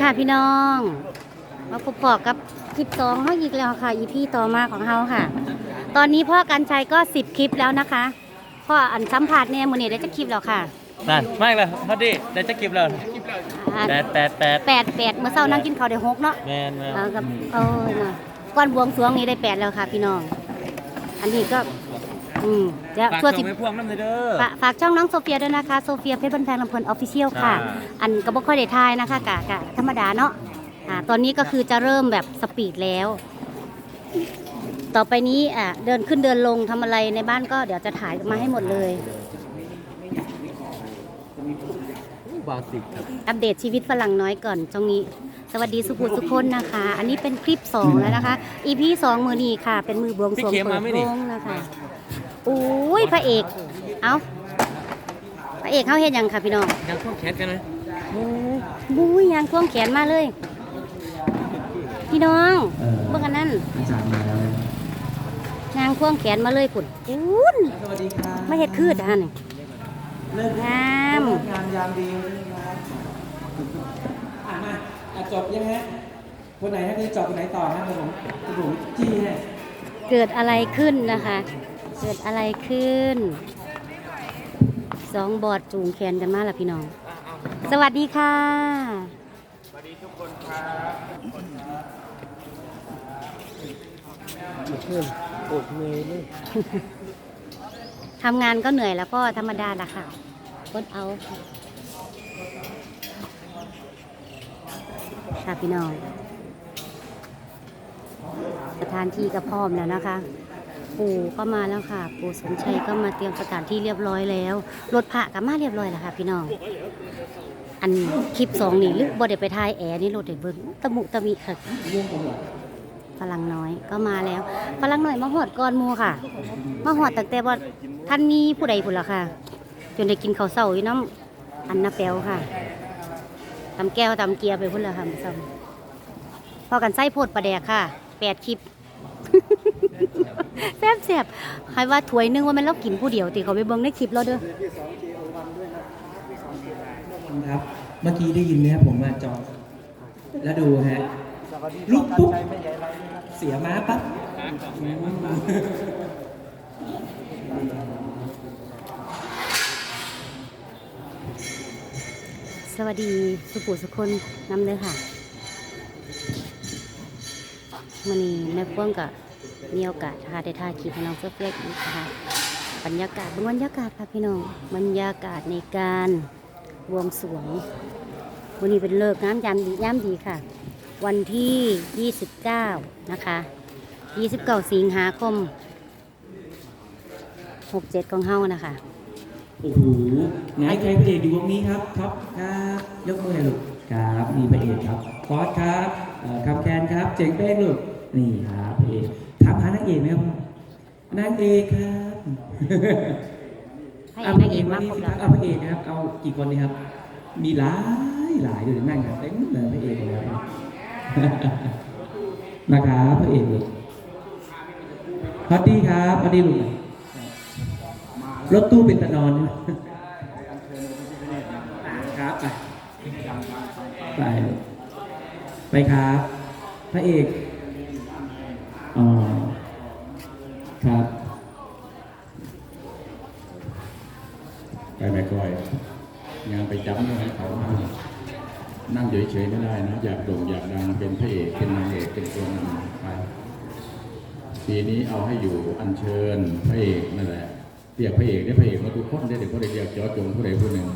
ค่ะพี่น้อง มาพบปอกับคลิปสองเขาอีกแล้วค่ะ อีพีต่อมาของเขาค่ะ ตอนนี้พ่อกันชัยก็สิบคลิปแล้วนะคะพ่ออันสัมผัสเนี่ยมือนี้ได้จะคลิปแล้วค่ะนั่นไม่เลยพอดีได้จะกิบแล้วอ่าแปดแปดแปดแปดแปดเมื่อเช้านั่งกินข้าวได้หกเนาะแมนแมนเอากับเออมาก่อนบวงสรวงนี้ได้แปดแล้วค่ะ พี่น้อง อันนี้ก็ อืมจะฝากทั่วส่สิงให้พวกน้ำเลยเด้อ ฝากฝากช่องน้องโซเฟียด้วยนะคะ โซเฟียเพชรบันแพงลำเพลินออฟฟิเชียลค่ะจ้าอันก็บ่ค่อยได้ทายนะคะกะกะธรรมดาเนาะอ่าตอนนี้ก็คือจะเริ่มแบบสปีดแล้ว ต่อไปนี้อะเดินขึ้นเดินลงทำอะไรในบ้านก็เดี๋ยวจะถ่ายมาให้หมดเลย บาสิกครับอัปเดตชีวิตฝรั่งน้อยก่อนตรงนี้ สวัสดีสุภูสุคนนะคะ อันนี้เป็นคลิป 2 แล้วนะคะ EP 2 มือนี้ค่ะ เป็นมือบวงสรวงเปิดโรงนะคะ อุ้ยพระเอก เอาพระเอกเขาเห็นยังค่ะพี่น้องยังพวกแคสกันไหมบุ้ยยางควงแขนมาเลย พี่น้องเมื่อกันนั้นอาจารย์มาแล้วยางควงแขนมาเลยคุณอุ้นสวัสดีครับไม่เห็ดคือจ้ะนี่เลิกงามงานยามดีนะครับอะมาอะจบยังฮะคนไหนฮะที่จบคนไหนต่อฮะผมผมจี้ให้เกิดอะไรขึ้นนะคะ เกิดอะไรขึ้น สองบอดจูงแขนกันมาแล้วพี่น้อง สวัสดีค่ะโอดเมย์เลยทำงานก็เหนื่อยแล้วก็ธรรมดาละค่ะกดเอาค่ะพี่น้อง สถานที่ก็พร้อมแล้วนะคะ ปู่ก็มาแล้วค่ะ ปู่สมชัยก็มาเตรียมสถานที่เรียบร้อยแล้ว รถพระก็มาเรียบร้อยแล้วค่ะ พี่น้อง อันคลิปสองนี่ลึกบ่ได้ไปทายแอร์นี่รถได้เบิ่งตะมุตะมิค่ะฝรั่งน้อยก็มาแล้วฝรั่งน้อยมาหอดก่อนมูค่ะมาหอดตั้งแต่ว่าท่านมีผู้ใดพุ่นละค่ะ จนได้กินข้าวเช้าอยู่น้ำอันนาแปวค่ะตำแก้วตำเกียร์ไปพุ่นละค่ะมื้อเช้าพอกันไส้โพดประแดกค่ะแปดคลิป แซ่บแซ่บใครว่าถ้วยหนึงว่ามันเรากินผู้เดียวติเขาไปเบิ่งในคลิปเราเด้อครับ เมื่อกี้ได้ยินไหมครับผมมาจอแล้วดูฮะลุกปุ๊บเสียม้าปั๊บสวัสดีสุขุสุคนนำเลยค่ะมันนี้แม่พ่วงกับ มีโอกาสค่ะได้ถ่ายคลิปให้น้องเสื้อเฟียกอีกค่ะบรรยากาศเบงบรรยากาศค่ะพี่น้องบรรยากาศในการบวงสรวงวันนี้เป็นเลิกษ์งามยามดียามดีค่ะ วันที่ 29 นะคะ 29 สิงหาคม 67 ของเฮานะคะโอ้โหไหนใครพระเอกอยู่วงนี้ครับท็อปครับยกมือหน่อยลูกครับนี่พระเอกครับฟอสครับเอ่อคำแคนครับเจ๋งเป้งลูกนี่ครับพระเอก ถามหานางเอกไหมครับนางเอกครับให้นางเอกมาครบสิแล้วเอาพระเอกนะครับ เอากี่คนดีครับ มีหลายหลายเดี๋ยวนั่งกันเต็มเลยพระเอกเลยครับนะครับพระเอกลูกพอดดี้ครับพอดดี้ลูกรถตู้เป็นตะนอนนะครับไปไปลูกไปครับ พระเอกอ๋อ จับเรื่ให้เขานั่งเฉยๆไม่ได้นะ อยากโด่งอยากดังเป็นพระเอกเป็นนางเอกเป็นตัวนำไปปีนี้เอาให้อยู่อัญเชิญพระเอกนั่นแหละเรียกพระเอกได้พระเอกมาทุกคนได้เด็กผู้ใดเรียกจาะจงผู้ใดผู้หนึ่ง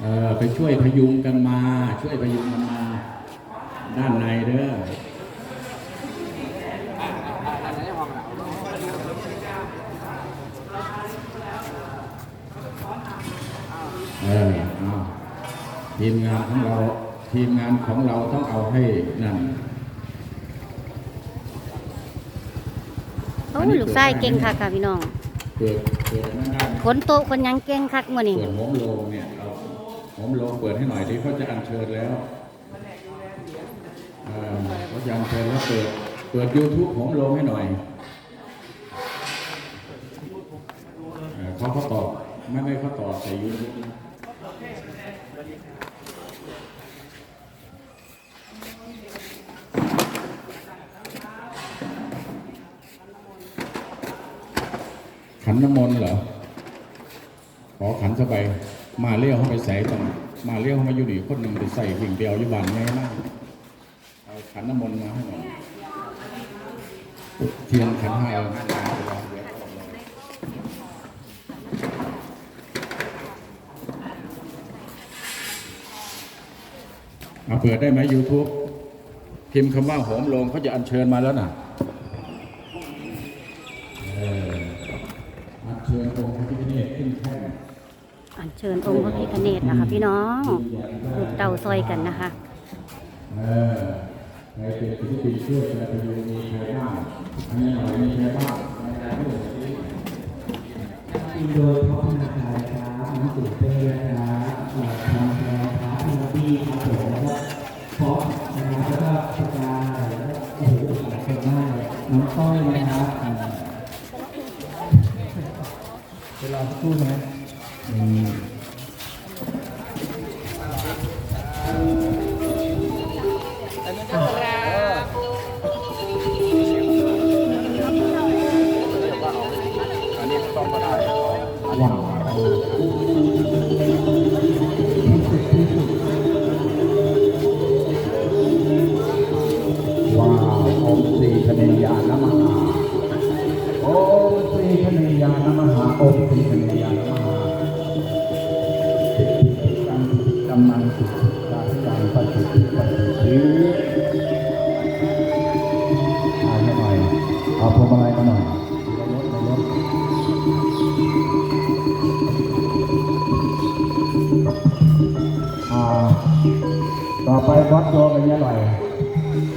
เออไปช่วยพยุงกันมา ช่วยพยุงกันมา ด้านในเด้อ เออเอาทีมงานของเรา ทีมงานของเราต้องเอาให้นั่นโอ้ยลูกชายเก่งคักค่ะพี่น้องเปิดเปิดนั่นได้ขนโต๊ะคนยังเก่งคักมื่อนี้เปิดหมโลงเนี่ยเอาหมโลงเปิดให้หน่อยที่เขาจะอัญเชิญแล้วเออเขาจะอัญเชิญแล้วเปิด เปิดยูทูบหมโลงให้หน่อยเออเขาเขาตอบไม่ไม่เขาตอบใส่ยูทูบ ขันน้ำมนต์เหรอ ขอขันสบายมาเลี้ยวเข้าไปใส่ตรงมาเลี้ยวเข้ามาอยู่นี่คนหนึ่งไปใส่วิ่งไปเอาอยู่บ้านแม่มากเอาขันน้ำมนต์มาให้หน่อยเทียนขันห้าเอาห้านาไปแล้วเดี๋ยวเอาเลยเอาเปิดได้ไหม YouTube พิมพ์คำว่าโหมลงเขาจะอัญเชิญมาแล้วน่ะอออัญเชิญองค์พระพิฆเนศขึ้นแท่น อัญ เชิญองค์พระพิฆเนศนะคะ พี่น้องลูกเต่าซอยกันนะคะเออใครเป็นศิลปินช่วยจะไปดูมีใครบ้างอันนี้หน่อยมีใครบ้างในการพูดสิอินโดยพ่อธนาคารครับน้องสุเป้นะครับเอ่อทางแพรครับพี่นบี้ครับผมแล้วก็พอนะครับแล้วก็สกายแล้วก็โอ้โหหลายคนมากเลยน้องต้อยนะครับอ่าเดี๋ยวรอสักครู่นะ ว้าวว้าวองค์สีคเนยานมหาองค์สีคเนยานมหาองค์สีคเนยานมหากังกำลังสุขการการ ไปวัดโยกันเยอะหน่อย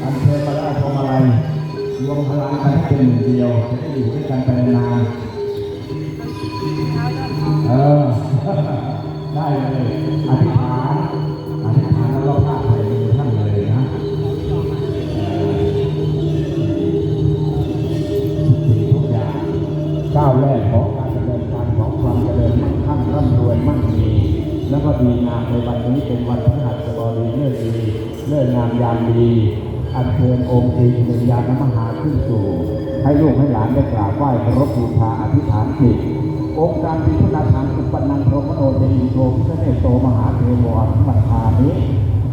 อันเชิญมาได้พวงมาลัยรวมพลังกันเป็นหนึ่งเดียวจะได้อยู่ด้วยกันไปนานเออ ได้เลยอธิษฐานอธิษฐานแล้วเราพาดใส่มือท่านเลยนะทุกอย่างก้าวแรกของการดำเนินการของความเจริญมั่งคั่งร่ำรวยมั่งมีแล้วก็ดีงามในวันนี้เป็นวันพฤหัสบ ดีเลิกดีเลิกงามยามดี อัญเชิญองค์เอกเป็นยานมหาขึ้นสู่ ให้ลูกให้หลานได้กราบไหว้เคารพบูชาอธิษฐานจิตองค์การพิพุทธาฐานสุปนังโทมโนเจดีโทพิฆเนโตมหาเทวอภิมัทานิ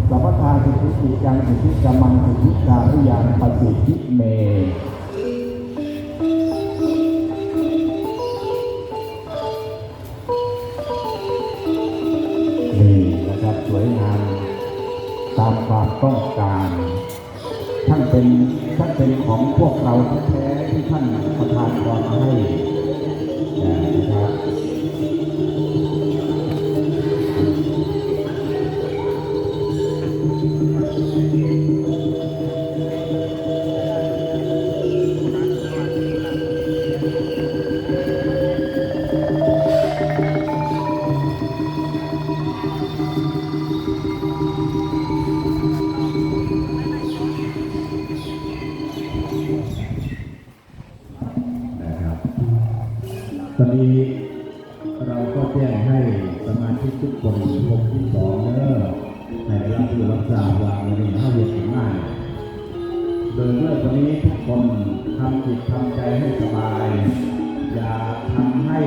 สัพพทาสิทธิจิยังสิทธิกำมังสิทธิการิยานปฏิทิเมามความต้องการ ท่านเป็นท่านเป็นของพวกเราแท้ที่ท่านประทานพรมาให้นะครับ อนนี้เราก็แจ้งให้สมาชิกทุกคนวงที่สองเนอให้รับรู้รับทราบว่าวันนี้เข้าเรียนถึงง่าโดยเมื่อวันนี้ทุกคนทำจิตทำใจให้สบาย อย่าทำให้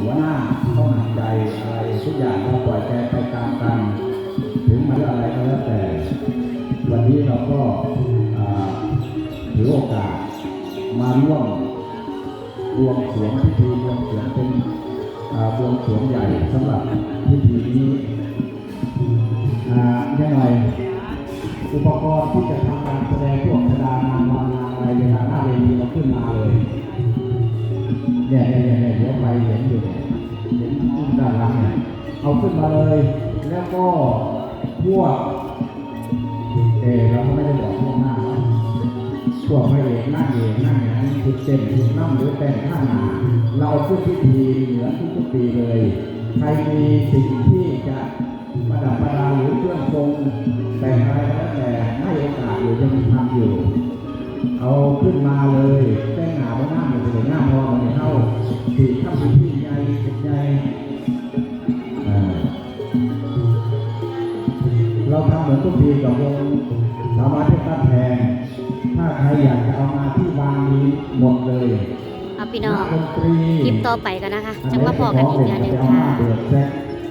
หัวหน้าเข้าหนักใจอะไรทุกอย่างเราปล่อยใจไปตามกันถึงมันจะอะไรก็แล้วแต่ วันนี้เราก็ถือโอกาสมาร่วม บวงสรวงพิธีบวงสรวงเป็นบวงสรวงใหญ่สำหรับพิธีนี้อ่าแค่หน่อยอุปกรณ์ที่จะทำการแสดงพวกกระดานนางรำนางอะไรเวลาหน้าเวทีเราขึ้นมาเลยเนี่ยเนี่ยเนี่ยเนี่ยเดี๋ยวไปเห็นอยู่เห็นขึ้นด้านหลังเนี่ยเอาขึ้นมาเลย แล้วก็พวกเออเราก็ไม่ได้บอกพวกหน้า พวกพระเอกนั่งเอกนั่งอย่างนั้นชุดเต็มชุดน้ำหรือแต่งข้างหน้าเราขึ้นพิธีเหมือนทุกปีเลย ใครมีสิ่งที่จะประดับประดาหรือเครื่องทรงแต่งอะไรก็แล้วแต่ให้โอกาสอยู่ยังทำอยู่ เอาขึ้นมาเลยแต่งหนาบนหน้าอยู่เลยหน้าพอมันเข้าสี่ข้ามพิธีใหญ่ใหญ่เราทำเหมือนทุกปีกับวงสาวน้อยเพชรบ้ หมดเลยเอาพี่น้องดนตรีคลิปต่อไปกันนะคะจังมาพอกันอีกเดือนหนึ่งค่ะเดือดแซก